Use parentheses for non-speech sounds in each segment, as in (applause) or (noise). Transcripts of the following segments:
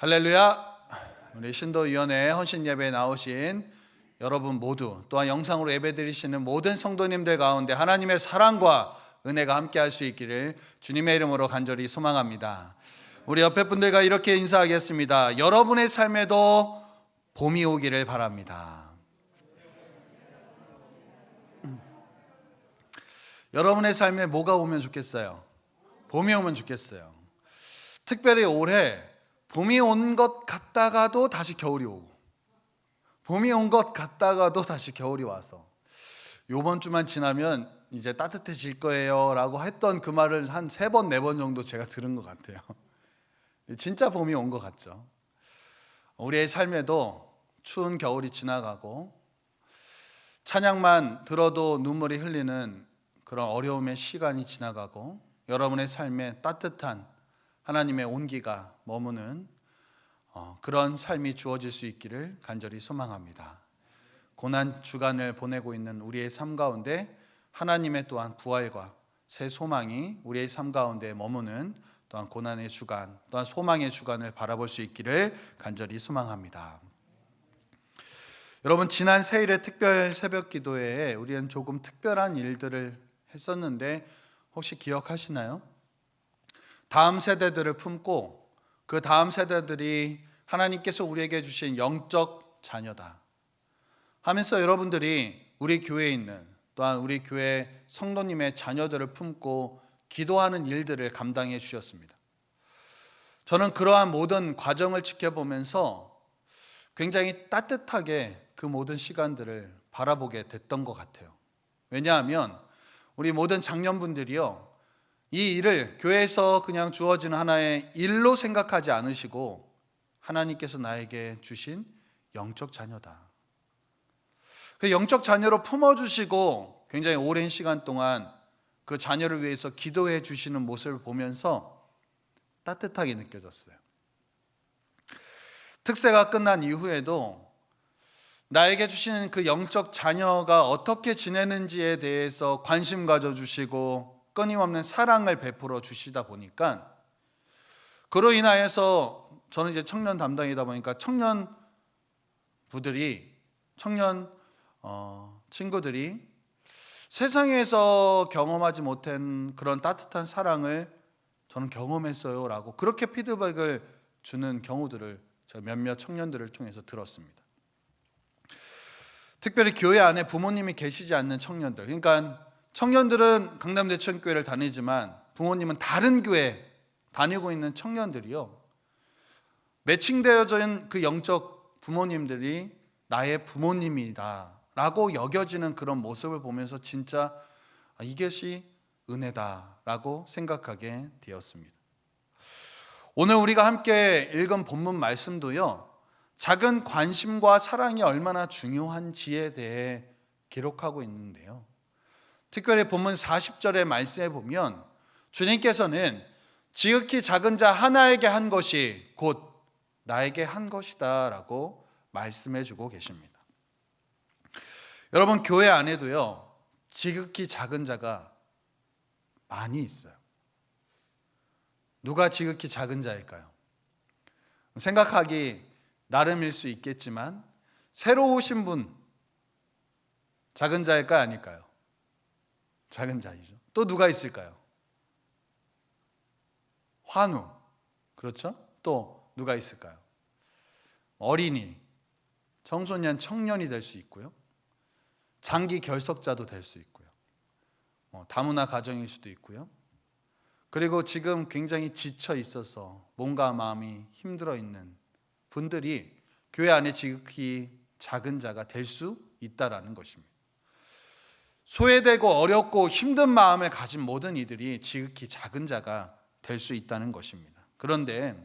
할렐루야. 우리 신도위원회 헌신 예배에 나오신 여러분 모두 또한 영상으로 예배 드리시는 모든 성도님들 가운데 하나님의 사랑과 은혜가 함께 할 수 있기를 주님의 이름으로 간절히 소망합니다. 우리 옆에 분들과 이렇게 인사하겠습니다. 여러분의 삶에도 봄이 오기를 바랍니다. 여러분의 삶에 뭐가 오면 좋겠어요? 봄이 오면 좋겠어요. 특별히 올해 봄이 온 것 같다가도 다시 겨울이 오고 봄이 온 것 같다가도 다시 겨울이 와서 요번 주만 지나면 이제 따뜻해질 거예요라고 했던 그 말을 한 세 번 네 번 정도 제가 들은 것 같아요. (laughs) 진짜 봄이 온 것 같죠. 우리의 삶에도 추운 겨울이 지나가고 찬양만 들어도 눈물이 흘리는 그런 어려움의 시간이 지나가고 여러분의 삶에 따뜻한 하나님의 온기가 머무는 어, 그런 삶이 주어질 수 있기를 간절히 소망합니다. 고난 주간을 보내고 있는 우리의 삶 가운데 하나님의 또한 부활과 새 소망이 우리의 삶 가운데 머무는 또한 고난의 주간, 또한 소망의 주간을 바라볼 수 있기를 간절히 소망합니다. 여러분 지난 세일의 특별 새벽 기도회에 우리는 조금 특별한 일들을 했었는데 혹시 기억하시나요? 다음 세대들을 품고 그 다음 세대들이 하나님께서 우리에게 주신 영적 자녀다 하면서 여러분들이 우리 교회에 있는 또한 우리 교회 성도님의 자녀들을 품고 기도하는 일들을 감당해 주셨습니다. 저는 그러한 모든 과정을 지켜보면서 굉장히 따뜻하게 그 모든 시간들을 바라보게 됐던 것 같아요. 왜냐하면 우리 모든 장년분들이요. 이 일을 교회에서 그냥 주어진 하나의 일로 생각하지 않으시고 하나님께서 나에게 주신 영적 자녀다. 그 영적 자녀로 품어주시고 굉장히 오랜 시간 동안 그 자녀를 위해서 기도해 주시는 모습을 보면서 따뜻하게 느껴졌어요. 특세가 끝난 이후에도 나에게 주시는 그 영적 자녀가 어떻게 지내는지에 대해서 관심 가져주시고 끊임없는 사랑을 베풀어 주시다 보니까 그로 인하여서 저는 이제 청년 담당이다 보니까 청년 부들이 청년 어, 친구들이 세상에서 경험하지 못한 그런 따뜻한 사랑을 저는 경험했어요라고 그렇게 피드백을 주는 경우들을 저 몇몇 청년들을 통해서 들었습니다. 특별히 교회 안에 부모님이 계시지 않는 청년들, 그러니까 청년들은 강남대천교회를 다니지만 부모님은 다른 교회 다니고 있는 청년들이요. 매칭되어진 그 영적 부모님들이 나의 부모님이다 라고 여겨지는 그런 모습을 보면서 진짜 아, 이것이 은혜다 라고 생각하게 되었습니다. 오늘 우리가 함께 읽은 본문 말씀도요. 작은 관심과 사랑이 얼마나 중요한지에 대해 기록하고 있는데요. 특별히 본문 40절의 말씀에 보면 주님께서는 지극히 작은 자 하나에게 한 것이 곧 나에게 한 것이다 라고 말씀해 주고 계십니다. 여러분 교회 안에도요. 지극히 작은 자가 많이 있어요. 누가 지극히 작은 자일까요? 생각하기 나름일 수 있겠지만 새로 오신 분 작은 자일까 아닐까요? 작은 자이죠. 또 누가 있을까요? 환우. 그렇죠? 또 누가 있을까요? 어린이, 청소년, 청년이 될 수 있고요. 장기 결석자도 될 수 있고요. 뭐 다문화 가정일 수도 있고요. 그리고 지금 굉장히 지쳐 있어서 몸과 마음이 힘들어 있는 분들이 교회 안에 지극히 작은 자가 될 수 있다라는 것입니다. 소외되고 어렵고 힘든 마음을 가진 모든 이들이 지극히 작은 자가 될 수 있다는 것입니다. 그런데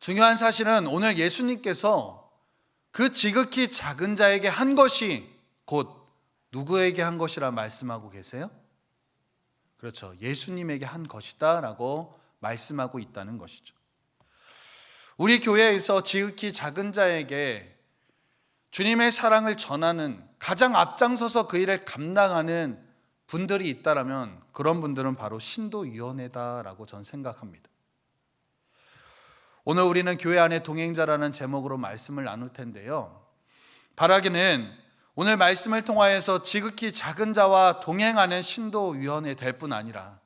중요한 사실은 오늘 예수님께서 그 지극히 작은 자에게 한 것이 곧 누구에게 한 것이라 말씀하고 계세요? 그렇죠. 예수님에게 한 것이다 라고 말씀하고 있다는 것이죠. 우리 교회에서 지극히 작은 자에게 주님의 사랑을 전하는 가장 앞장서서 그 일을 감당하는 분들이 있다라면 그런 분들은 바로 신도위원회다라고 전 생각합니다. 오늘 우리는 교회 안의 동행자라는 제목으로 말씀을 나눌 텐데요. 바라기는 오늘 말씀을 통하여서 지극히 작은 자와 동행하는 신도위원회 될 뿐 아니라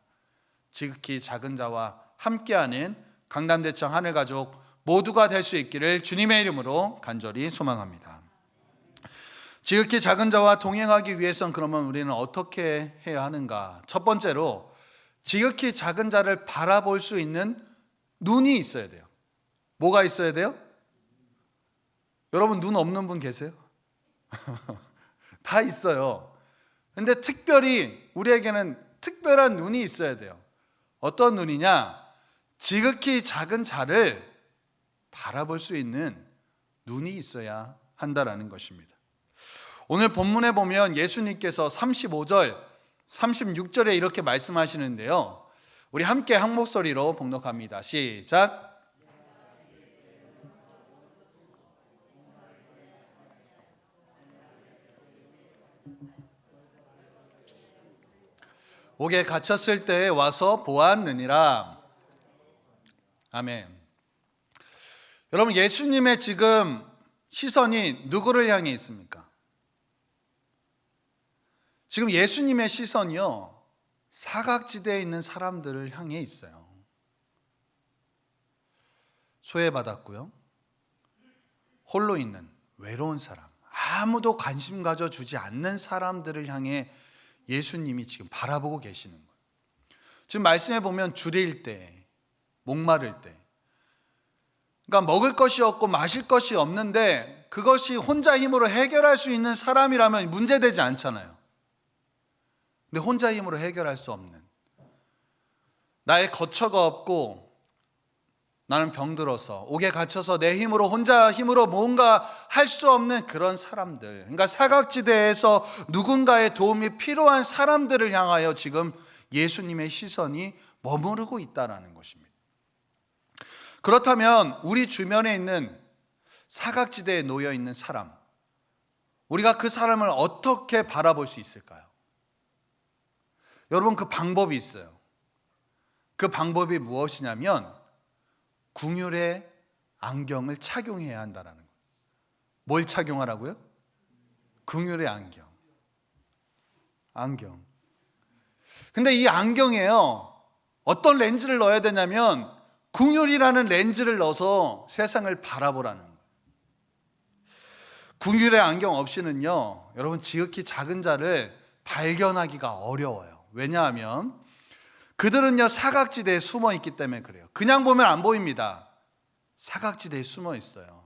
지극히 작은 자와 함께하는 강남대청 하늘가족 모두가 될 수 있기를 주님의 이름으로 간절히 소망합니다. 지극히 작은 자와 동행하기 위해선 그러면 우리는 어떻게 해야 하는가? 첫 번째로 지극히 작은 자를 바라볼 수 있는 눈이 있어야 돼요. 뭐가 있어야 돼요? 여러분 눈 없는 분 계세요? (laughs) 다 있어요. 근데 특별히 우리에게는 특별한 눈이 있어야 돼요. 어떤 눈이냐? 지극히 작은 자를 바라볼 수 있는 눈이 있어야 한다라는 것입니다. 오늘 본문에 보면 예수님께서 35절, 36절에 이렇게 말씀하시는데요. 우리 함께 한 목소리로 봉독합니다. 시작. 옥에 갇혔을 때 와서 보았느니라. 아멘. 여러분 예수님의 지금 시선이 누구를 향해 있습니까? 지금 예수님의 시선이요. 사각지대에 있는 사람들을 향해 있어요. 소외받았고요. 홀로 있는 외로운 사람, 아무도 관심 가져주지 않는 사람들을 향해 예수님이 지금 바라보고 계시는 거예요. 지금 말씀해 보면 줄일 때, 목마를 때, 그러니까 먹을 것이 없고 마실 것이 없는데 그것이 혼자 힘으로 해결할 수 있는 사람이라면 문제되지 않잖아요. 근데 혼자 힘으로 해결할 수 없는 나의 거처가 없고 나는 병들어서 옥에 갇혀서 내 힘으로 혼자 힘으로 뭔가 할 수 없는 그런 사람들. 그러니까 사각지대에서 누군가의 도움이 필요한 사람들을 향하여 지금 예수님의 시선이 머무르고 있다라는 것입니다. 그렇다면 우리 주변에 있는 사각지대에 놓여 있는 사람, 우리가 그 사람을 어떻게 바라볼 수 있을까요? 여러분 그 방법이 있어요. 그 방법이 무엇이냐면 궁율의 안경을 착용해야 한다라는 거예요. 뭘 착용하라고요? 궁율의 안경. 안경. 근데 이 안경에요. 어떤 렌즈를 넣어야 되냐면 궁율이라는 렌즈를 넣어서 세상을 바라보라는. 궁율의 안경 없이는요. 여러분 지극히 작은 자를 발견하기가 어려워요. 왜냐하면 그들은요 사각지대에 숨어 있기 때문에 그래요. 그냥 보면 안 보입니다. 사각지대에 숨어 있어요.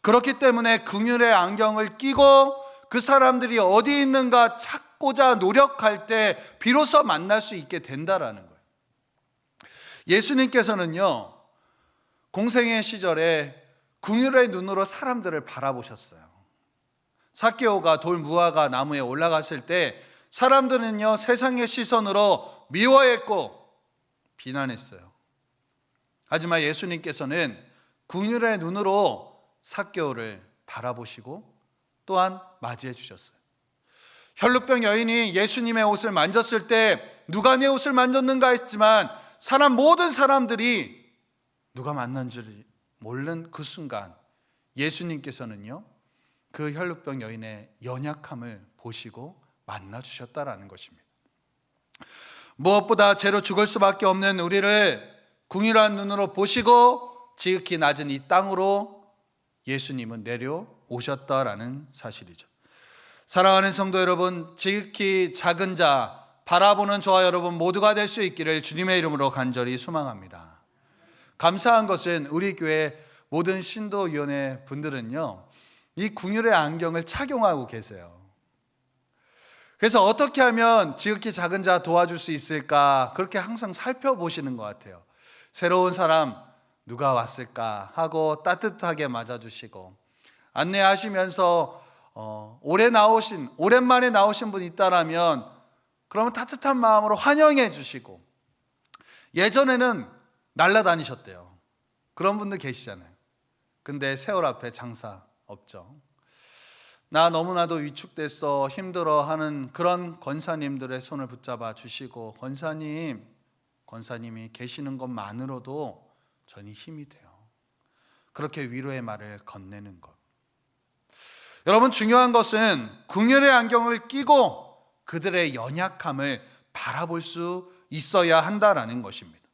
그렇기 때문에 긍휼의 안경을 끼고 그 사람들이 어디 있는가 찾고자 노력할 때 비로소 만날 수 있게 된다라는 거예요. 예수님께서는요 공생의 시절에 긍휼의 눈으로 사람들을 바라보셨어요. 사케오가 돌 무화과 나무에 올라갔을 때 사람들은요 세상의 시선으로 미워했고 비난했어요. 하지만 예수님께서는 궁율의 눈으로 사개오를 바라보시고 또한 맞이해 주셨어요. 혈루병 여인이 예수님의 옷을 만졌을 때 누가 내 옷을 만졌는가 했지만 사람 모든 사람들이 누가 만난지 모르는 그 순간 예수님께서는요 그 혈루병 여인의 연약함을 보시고 만나 주셨다라는 것입니다. 무엇보다 죄로 죽을 수밖에 없는 우리를 궁일한 눈으로 보시고 지극히 낮은 이 땅으로 예수님은 내려오셨다라는 사실이죠. 사랑하는 성도 여러분, 지극히 작은 자 바라보는 저와 여러분 모두가 될 수 있기를 주님의 이름으로 간절히 소망합니다. 감사한 것은 우리 교회 모든 신도위원회 분들은요, 이 궁율의 안경을 착용하고 계세요. 그래서 어떻게 하면 지극히 작은 자 도와줄 수 있을까? 그렇게 항상 살펴보시는 것 같아요. 새로운 사람 누가 왔을까 하고 따뜻하게 맞아주시고 안내하시면서 어, 올해 나오신 오랜만에 나오신 분 있다라면 그러면 따뜻한 마음으로 환영해 주시고 예전에는 날라다니셨대요. 그런 분들 계시잖아요. 근데 세월 앞에 장사 없죠. 나 너무나도 위축됐어 힘들어 하는 그런 권사님들의 손을 붙잡아 주시고 권사님 권사님이 계시는 것만으로도 전이 힘이 돼요. 그렇게 위로의 말을 건네는 것. 여러분 중요한 것은 궁율의 안경을 끼고 그들의 연약함을 바라볼 수 있어야 한다라는 것입니다.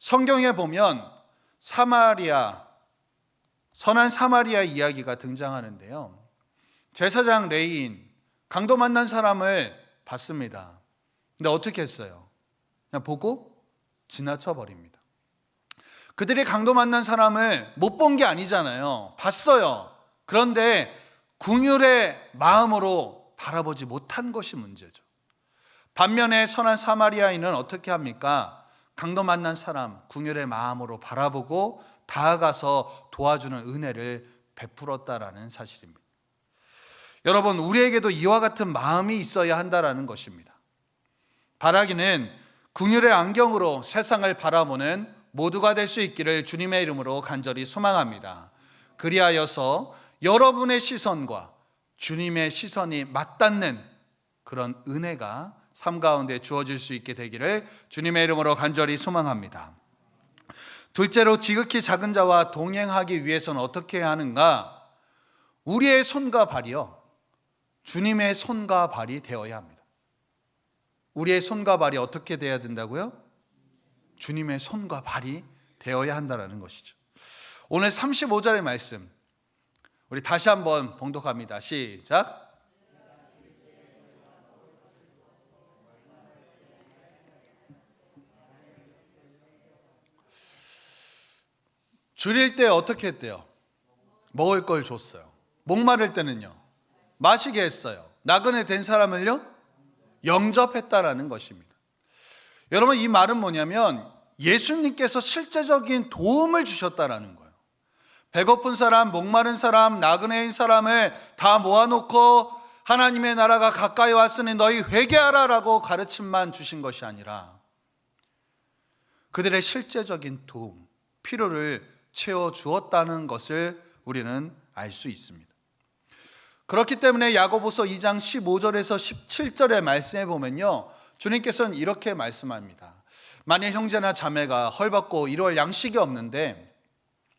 성경에 보면 사마리아 선한 사마리아 이야기가 등장하는데요. 제사장 레인 강도 만난 사람을 봤습니다. 근데 어떻게 했어요? 그냥 보고 지나쳐 버립니다. 그들이 강도 만난 사람을 못 본 게 아니잖아요. 봤어요. 그런데 궁율의 마음으로 바라보지 못한 것이 문제죠. 반면에 선한 사마리아인은 어떻게 합니까? 강도 만난 사람 궁율의 마음으로 바라보고 다가가서 도와주는 은혜를 베풀었다라는 사실입니다. 여러분, 우리에게도 이와 같은 마음이 있어야 한다라는 것입니다. 바라기는 궁율의 안경으로 세상을 바라보는 모두가 될 수 있기를 주님의 이름으로 간절히 소망합니다. 그리하여서 여러분의 시선과 주님의 시선이 맞닿는 그런 은혜가 삶 가운데 주어질 수 있게 되기를 주님의 이름으로 간절히 소망합니다. 둘째로 지극히 작은 자와 동행하기 위해서는 어떻게 해야 하는가? 우리의 손과 발이요. 주님의 손과 발이 되어야 합니다. 우리의 손과 발이 어떻게 되어야 된다고요? 주님의 손과 발이 되어야 한다는 것이죠. 오늘 35절의 말씀 우리 다시 한번 봉독합니다. 시작. 줄일 때 어떻게 했대요? 먹을 걸 줬어요. 목마를 때는요. 마시게 했어요. 나그네 된 사람을요. 영접했다라는 것입니다. 여러분 이 말은 뭐냐면 예수님께서 실제적인 도움을 주셨다라는 거예요. 배고픈 사람, 목마른 사람, 나그네인 사람을 다 모아놓고 하나님의 나라가 가까이 왔으니 너희 회개하라라고 가르침만 주신 것이 아니라 그들의 실제적인 도움, 필요를 채워 주었다는 것을 우리는 알 수 있습니다. 그렇기 때문에 야고보서 2장 15절에서 17절의 말씀에 보면요. 주님께서는 이렇게 말씀합니다. 만일 형제나 자매가 헐벗고 이루할 양식이 없는데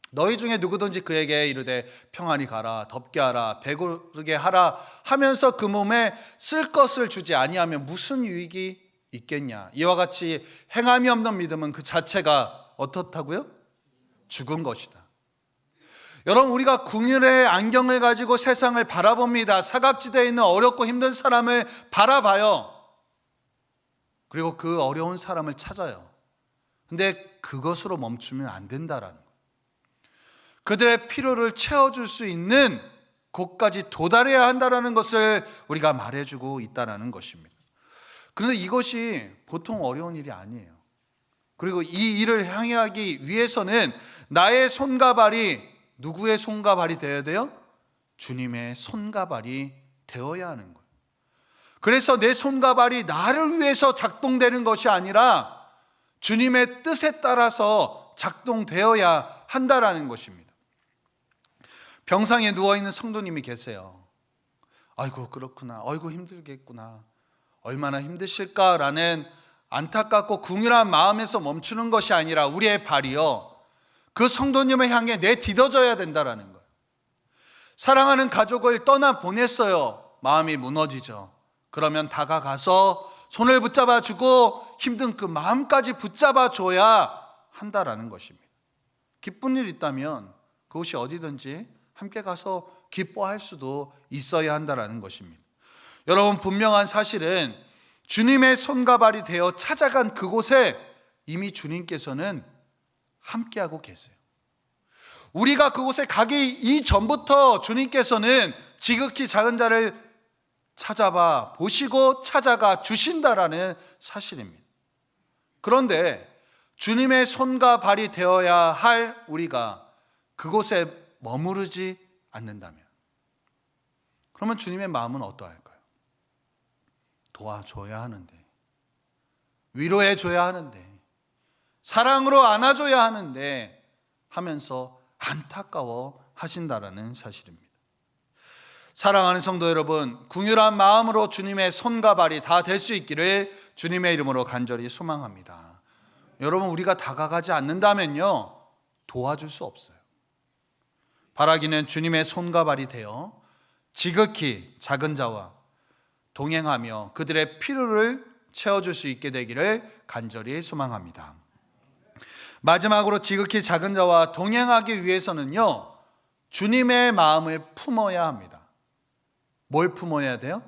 너희 중에 누구든지 그에게 이르되 평안히 가라 덥게 하라 배고르게 하라 하면서 그 몸에 쓸 것을 주지 아니하면 무슨 유익이 있겠냐 이와 같이 행함이 없는 믿음은 그 자체가 어떻다고요? 죽은 것이다. 여러분 우리가 궁율의 안경을 가지고 세상을 바라봅니다. 사각지대에 있는 어렵고 힘든 사람을 바라봐요. 그리고 그 어려운 사람을 찾아요. 근데 그것으로 멈추면 안 된다라는 거. 그들의 필요를 채워줄 수 있는 곳까지 도달해야 한다라는 것을 우리가 말해주고 있다라는 것입니다. 그런데 이것이 보통 어려운 일이 아니에요. 그리고 이 일을 향하기 위해서는 나의 손과 발이 누구의 손과 발이 되어야 돼요? 주님의 손과 발이 되어야 하는 거예요. 그래서 내 손과 발이 나를 위해서 작동되는 것이 아니라 주님의 뜻에 따라서 작동되어야 한다라는 것입니다. 병상에 누워 있는 성도님이 계세요. 아이고 그렇구나. 아이고 힘들겠구나. 얼마나 힘드실까라는 안타깝고 궁일한 마음에서 멈추는 것이 아니라 우리의 발이요. 그 성도님을 향해 내딛어져야 된다라는 거예요. 사랑하는 가족을 떠나 보냈어요. 마음이 무너지죠. 그러면 다가가서 손을 붙잡아 주고 힘든 그 마음까지 붙잡아 줘야 한다라는 것입니다. 기쁜 일 있다면 그것이 어디든지 함께 가서 기뻐할 수도 있어야 한다라는 것입니다. 여러분 분명한 사실은 주님의 손과 발이 되어 찾아간 그곳에 이미 주님께서는 함께하고 계세요. 우리가 그곳에 가기 이전부터 주님께서는 지극히 작은 자를 찾아봐 보시고 찾아가 주신다라는 사실입니다. 그런데 주님의 손과 발이 되어야 할 우리가 그곳에 머무르지 않는다면 그러면 주님의 마음은 어떠할까요? 도와줘야 하는데 위로해 줘야 하는데 사랑으로 안아줘야 하는데 하면서 안타까워 하신다라는 사실입니다. 사랑하는 성도 여러분, 궁휼한 마음으로 주님의 손과 발이 다 될 수 있기를 주님의 이름으로 간절히 소망합니다. 여러분 우리가 다가가지 않는다면요 도와줄 수 없어요. 바라기는 주님의 손과 발이 되어 지극히 작은 자와 동행하며 그들의 필요를 채워줄 수 있게 되기를 간절히 소망합니다. 마지막으로 지극히 작은 자와 동행하기 위해서는요, 주님의 마음을 품어야 합니다. 뭘 품어야 돼요?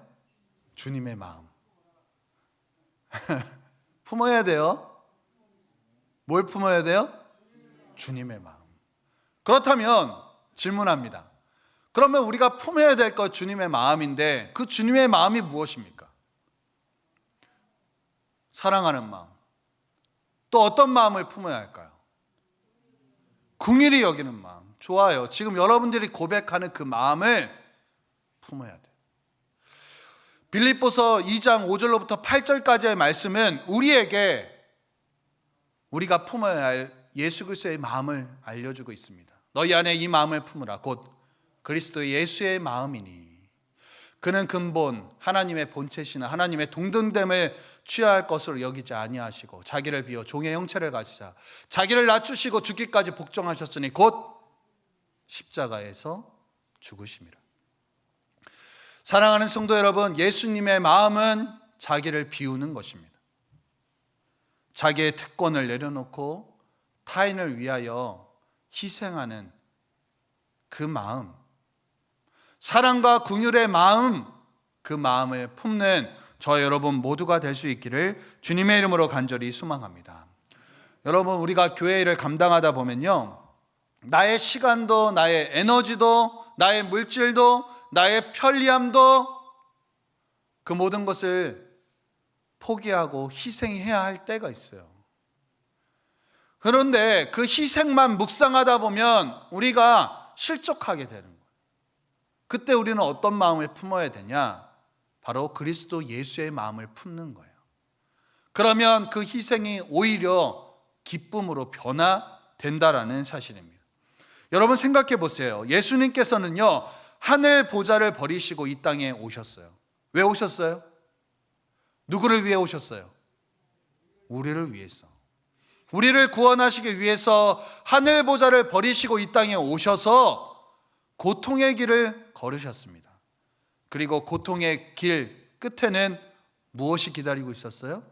주님의 마음. (laughs) 품어야 돼요. 뭘 품어야 돼요? 주님의 마음. 그렇다면 질문합니다. 그러면 우리가 품어야 될 것 주님의 마음인데 그 주님의 마음이 무엇입니까? 사랑하는 마음. 또 어떤 마음을 품어야 할까요? 궁일이 여기는 마음. 좋아요. 지금 여러분들이 고백하는 그 마음을 품어야 돼. 빌립보서 2장 5절로부터 8절까지의 말씀은 우리에게 우리가 품어야 할 예수 그리스도의 마음을 알려주고 있습니다. 너희 안에 이 마음을 품으라. 곧 그리스도 예수의 마음이니. 그는 근본 하나님의 본체시나 하나님의 동등됨을 취할 것으로 여기지 아니하시고 자기를 비워 종의 형체를 가지사 자기를 낮추시고 죽기까지 복종하셨으니 곧 십자가에서 죽으심이라. 사랑하는 성도 여러분, 예수님의 마음은 자기를 비우는 것입니다. 자기의 특권을 내려놓고 타인을 위하여 희생하는 그 마음, 사랑과 궁율의 마음, 그 마음을 품는 저 여러분 모두가 될 수 있기를 주님의 이름으로 간절히 소망합니다. 여러분, 우리가 교회 일을 감당하다 보면요. 나의 시간도, 나의 에너지도, 나의 물질도, 나의 편리함도 그 모든 것을 포기하고 희생해야 할 때가 있어요. 그런데 그 희생만 묵상하다 보면 우리가 실족하게 되는 거예요. 그때 우리는 어떤 마음을 품어야 되냐? 바로 그리스도 예수의 마음을 품는 거예요. 그러면 그 희생이 오히려 기쁨으로 변화된다라는 사실입니다. 여러분 생각해 보세요. 예수님께서는요, 하늘 보좌를 버리시고 이 땅에 오셨어요. 왜 오셨어요? 누구를 위해 오셨어요? 우리를 위해서. 우리를 구원하시기 위해서 하늘 보좌를 버리시고 이 땅에 오셔서 고통의 길을 걸으셨습니다. 그리고 고통의 길 끝에는 무엇이 기다리고 있었어요?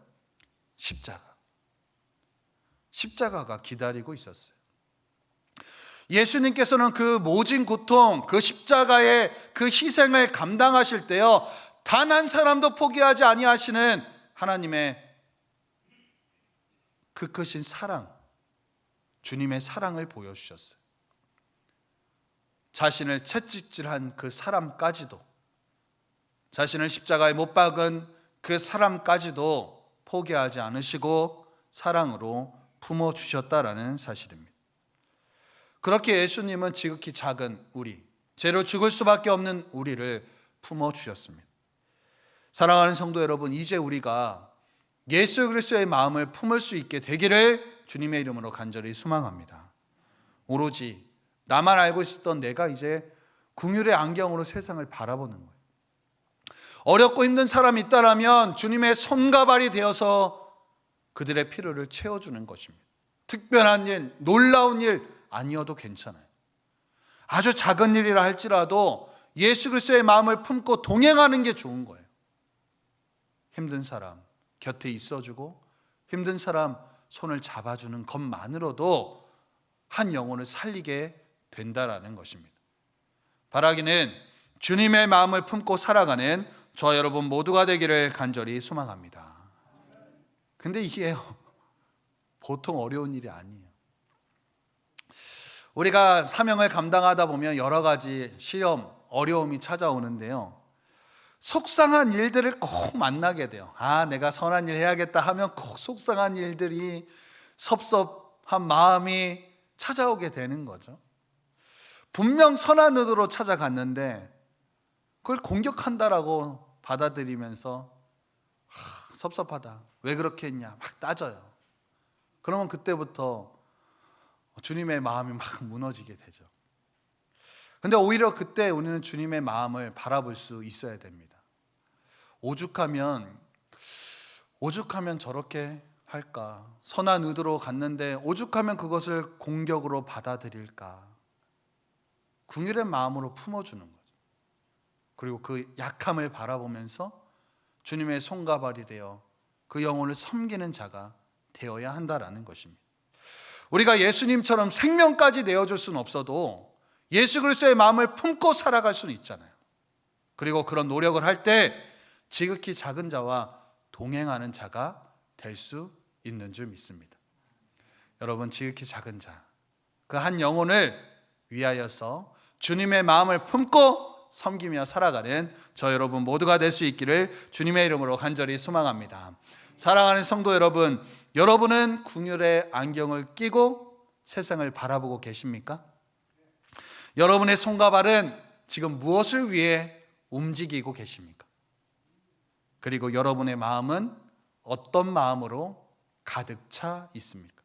십자가. 십자가가 기다리고 있었어요. 예수님께서는 그 모진 고통, 그 십자가의 그 희생을 감당하실 때요, 단 한 사람도 포기하지 아니하시는 하나님의 그 크신 사랑, 주님의 사랑을 보여주셨어요. 자신을 채찍질한 그 사람까지도, 자신을 십자가에 못 박은 그 사람까지도 포기하지 않으시고 사랑으로 품어 주셨다라는 사실입니다. 그렇게 예수님은 지극히 작은 우리, 죄로 죽을 수밖에 없는 우리를 품어 주셨습니다. 사랑하는 성도 여러분, 이제 우리가 예수 그리스도의 마음을 품을 수 있게 되기를 주님의 이름으로 간절히 소망합니다. 오로지 나만 알고 있었던 내가 이제 궁율의 안경으로 세상을 바라보는 거예요. 어렵고 힘든 사람이 있다라면 주님의 손과 발이 되어서 그들의 필요를 채워주는 것입니다. 특별한 일, 놀라운 일 아니어도 괜찮아요. 아주 작은 일이라 할지라도 예수 그리스도의 마음을 품고 동행하는 게 좋은 거예요. 힘든 사람 곁에 있어주고 힘든 사람 손을 잡아주는 것만으로도 한 영혼을 살리게 된다라는 것입니다. 바라기는 주님의 마음을 품고 살아가는 저 여러분 모두가 되기를 간절히 소망합니다. 근데 이게 (laughs) 보통 어려운 일이 아니에요. 우리가 사명을 감당하다 보면 여러 가지 시험, 어려움이 찾아오는데요. 속상한 일들을 꼭 만나게 돼요. 아, 내가 선한 일 해야겠다 하면 꼭 속상한 일들이 섭섭한 마음이 찾아오게 되는 거죠. 분명 선한 의도로 찾아갔는데 그걸 공격한다라고 받아들이면서 하, 섭섭하다. 왜 그렇게 했냐? 막 따져요. 그러면 그때부터 주님의 마음이 막 무너지게 되죠. 근데 오히려 그때 우리는 주님의 마음을 바라볼 수 있어야 됩니다. 오죽하면 오죽하면 저렇게 할까? 선한 의도로 갔는데 오죽하면 그것을 공격으로 받아들일까? 궁율의 마음으로 품어주는 거죠. 그리고 그 약함을 바라보면서 주님의 손과 발이 되어 그 영혼을 섬기는 자가 되어야 한다라는 것입니다. 우리가 예수님처럼 생명까지 내어줄 수는 없어도 예수 그리스도의 마음을 품고 살아갈 수는 있잖아요. 그리고 그런 노력을 할 때 지극히 작은 자와 동행하는 자가 될 수 있는 줄 믿습니다. 여러분 지극히 작은 자, 그 한 영혼을 위하여서 주님의 마음을 품고 섬기며 살아가는 저 여러분 모두가 될 수 있기를 주님의 이름으로 간절히 소망합니다. 사랑하는 성도 여러분, 여러분은 궁율의 안경을 끼고 세상을 바라보고 계십니까? 여러분의 손과 발은 지금 무엇을 위해 움직이고 계십니까? 그리고 여러분의 마음은 어떤 마음으로 가득 차 있습니까?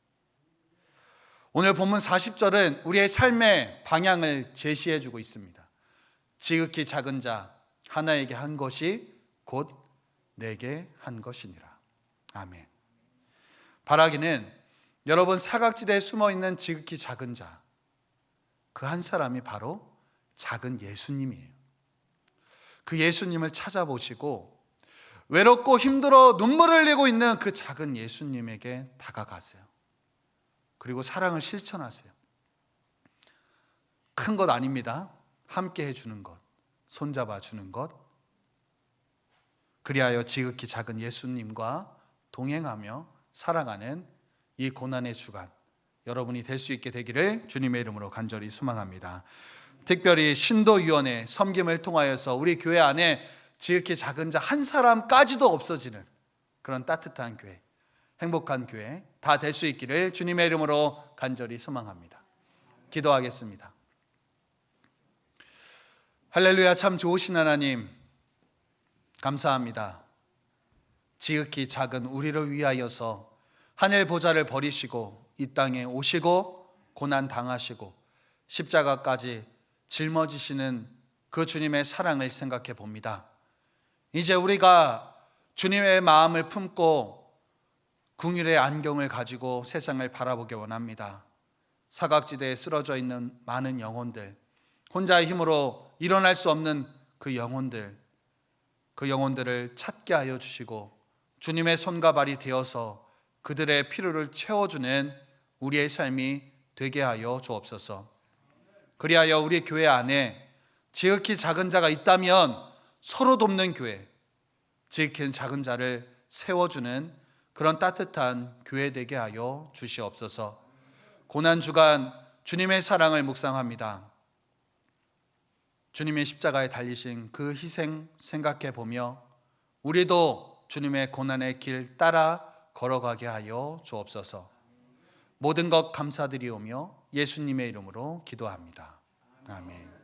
오늘 본문 40절은 우리의 삶의 방향을 제시해 주고 있습니다. 지극히 작은 자 하나에게 한 것이 곧 내게 한 것이니라. 아멘. 바라기는 여러분 사각지대에 숨어 있는 지극히 작은 자, 그 한 사람이 바로 작은 예수님이에요. 그 예수님을 찾아보시고 외롭고 힘들어 눈물을 흘리고 있는 그 작은 예수님에게 다가가세요. 그리고 사랑을 실천하세요. 큰 것 아닙니다. 함께 해주는 것, 손잡아 주는 것. 그리하여 지극히 작은 예수님과 동행하며 살아가는 이 고난의 주간 여러분이 될 수 있게 되기를 주님의 이름으로 간절히 소망합니다. 특별히 신도위원회 섬김을 통하여서 우리 교회 안에 지극히 작은 자 한 사람까지도 없어지는 그런 따뜻한 교회, 행복한 교회 다 될 수 있기를 주님의 이름으로 간절히 소망합니다. 기도하겠습니다. 할렐루야 참 좋으신 하나님 감사합니다. 지극히 작은 우리를 위하여서 하늘 보좌를 버리시고 이 땅에 오시고 고난 당하시고 십자가까지 짊어지시는 그 주님의 사랑을 생각해 봅니다. 이제 우리가 주님의 마음을 품고 궁율의 안경을 가지고 세상을 바라보기 원합니다. 사각지대에 쓰러져 있는 많은 영혼들, 혼자의 힘으로 일어날 수 없는 그 영혼들, 그 영혼들을 찾게 하여 주시고 주님의 손과 발이 되어서 그들의 필요를 채워주는 우리의 삶이 되게 하여 주옵소서. 그리하여 우리 교회 안에 지극히 작은 자가 있다면 서로 돕는 교회, 지극히 작은 자를 세워주는 그런 따뜻한 교회 되게 하여 주시옵소서. 고난 주간 주님의 사랑을 묵상합니다. 주님의 십자가에 달리신 그 희생 생각해 보며 우리도 주님의 고난의 길 따라 걸어가게 하여 주옵소서. 모든 것 감사드리오며 예수님의 이름으로 기도합니다. 아멘.